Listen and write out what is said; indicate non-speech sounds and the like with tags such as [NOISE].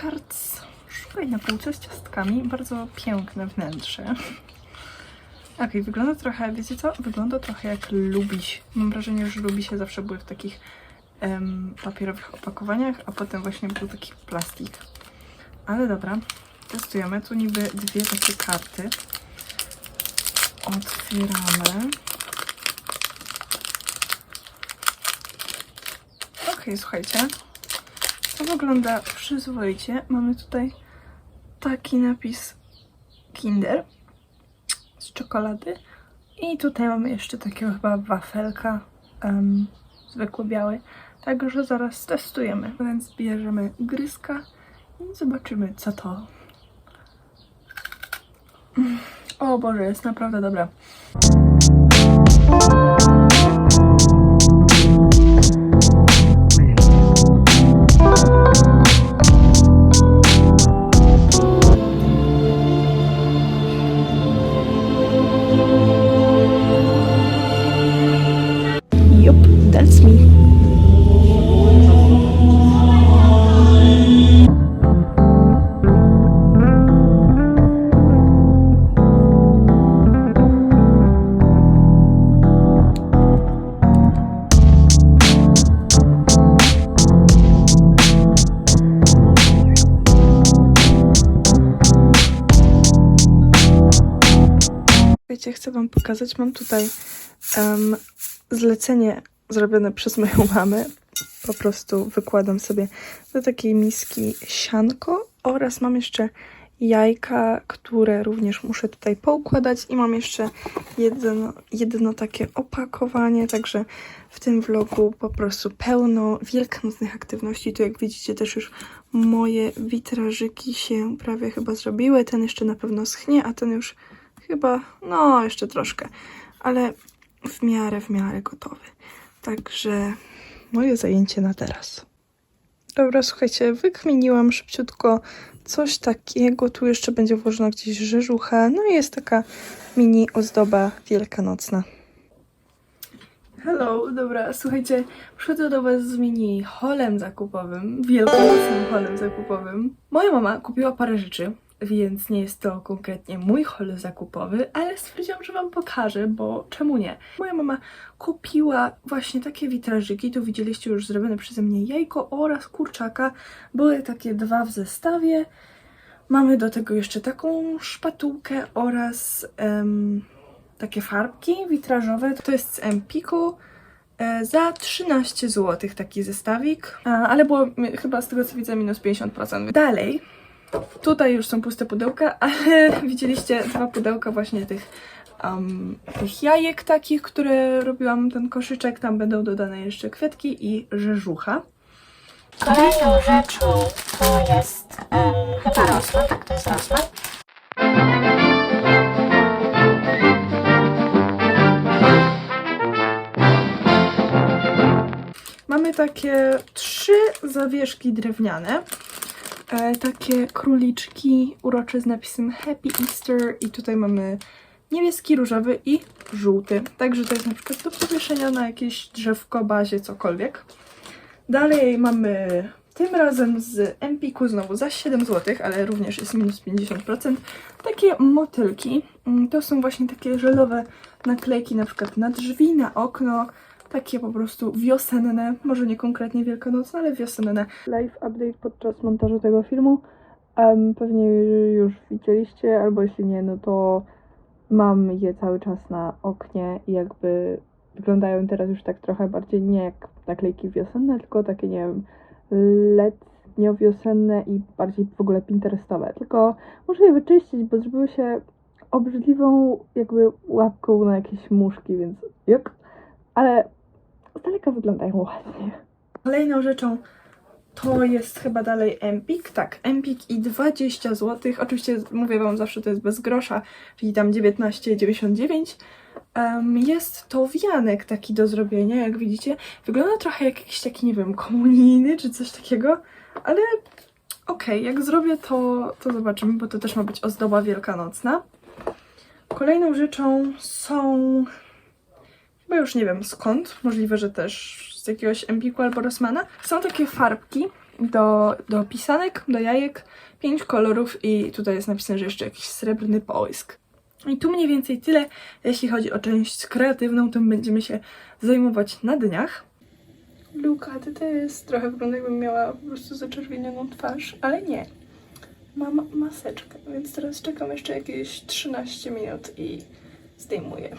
Cards. Szukaj na półce z ciastkami. Bardzo piękne wnętrze. Okej, wygląda trochę, wiecie co? Wygląda trochę jak lubiś. Mam wrażenie, że lubisie zawsze były w takich em, papierowych opakowaniach, a potem właśnie był taki plastik. Ale dobra, testujemy. Tu niby dwie takie karty. Otwieramy. Okej, słuchajcie. To wygląda przyzwoicie. Mamy tutaj taki napis Kinder z czekolady. I tutaj mamy jeszcze takiego chyba wafelka, um, zwykły biały. Także zaraz testujemy. Więc bierzemy gryzka i zobaczymy co to. O Boże, jest naprawdę dobre. Wiecie, chcę Wam pokazać. Mam tutaj em, zlecenie zrobione przez moją mamę. Po prostu wykładam sobie do takiej miski sianko oraz mam jeszcze jajka, które również muszę tutaj poukładać i mam jeszcze jedno, jedno takie opakowanie, także w tym vlogu po prostu pełno wielkanocnych aktywności. Tu jak widzicie też już moje witrażyki się prawie chyba zrobiły. Ten jeszcze na pewno schnie, a ten już chyba, no jeszcze troszkę, ale w miarę, w miarę gotowy. Także moje zajęcie na teraz. Dobra, słuchajcie, wykminiłam szybciutko coś takiego. Tu jeszcze będzie włożona gdzieś rzeżucha. No i jest taka mini ozdoba wielkanocna. Hello, dobra, słuchajcie, przychodzę do Was z mini holem zakupowym, wielkanocnym holem zakupowym. Moja mama kupiła parę rzeczy, więc nie jest to konkretnie mój hol zakupowy, ale stwierdziłam, że Wam pokażę, bo czemu nie? Moja mama kupiła właśnie takie witrażyki, tu widzieliście już zrobione przeze mnie jajko oraz kurczaka. Były takie dwa w zestawie. Mamy do tego jeszcze taką szpatułkę oraz em, takie farbki witrażowe. To jest z Empiku. E, Za 13 zł taki zestawik, ale było chyba z tego co widzę minus 50%. Dalej, tutaj już są puste pudełka, [LAUGHS] ale widzieliście dwa pudełka właśnie tych, um, tych jajek takich, które robiłam ten koszyczek. Tam będą dodane jeszcze kwiatki i rzeżucha. Kolejną rzeczą to jest em, chyba rosman, tak to jest rosman. Mamy takie trzy zawieszki drewniane. E, takie króliczki urocze z napisem Happy Easter i tutaj mamy niebieski, różowy i żółty. Także to jest na przykład do powieszenia na jakieś drzewko, bazie, cokolwiek. Dalej mamy tym razem z Empiku znowu za 7 zł, ale również jest minus 50%. Takie motylki. Mm, To są właśnie takie żelowe naklejki na przykład na drzwi, na okno. Takie po prostu wiosenne, może nie konkretnie wielkanocne, ale wiosenne. Live update podczas montażu tego filmu. Em, pewnie już widzieliście, albo jeśli nie, no to mam je cały czas na oknie i jakby wyglądają teraz już tak trochę bardziej nie jak naklejki wiosenne, tylko takie, nie wiem, letnio-wiosenne i bardziej w ogóle pinterestowe. Tylko muszę je wyczyścić, bo zrobiły się obrzydliwą jakby łapką na jakieś muszki, więc juk. Ale daleka wyglądają ładnie. Kolejną rzeczą to jest chyba dalej Empik. Tak, Empik i 20 zł. Oczywiście mówię Wam zawsze to jest bez grosza, czyli tam 19,99. Em, jest to wianek taki do zrobienia, jak widzicie. Wygląda trochę jak jakiś taki, nie wiem, komunijny czy coś takiego, ale okej, jak zrobię to, to zobaczymy, bo to też ma być ozdoba wielkanocna. Kolejną rzeczą są Chyba już nie wiem skąd, możliwe, że też z jakiegoś Empiku albo Rossmana. Są takie farbki, do, do pisanek, do jajek, pięć kolorów i tutaj jest napisane, że jeszcze jakiś srebrny połysk. I tu mniej więcej tyle, jeśli chodzi o część kreatywną, tym będziemy się zajmować na dniach. Luka, ty to jest trochę wygląda jakbym miała po prostu zaczerwienioną twarz, ale nie. Mam maseczkę, więc teraz czekam jeszcze jakieś 13 minut i zdejmuję.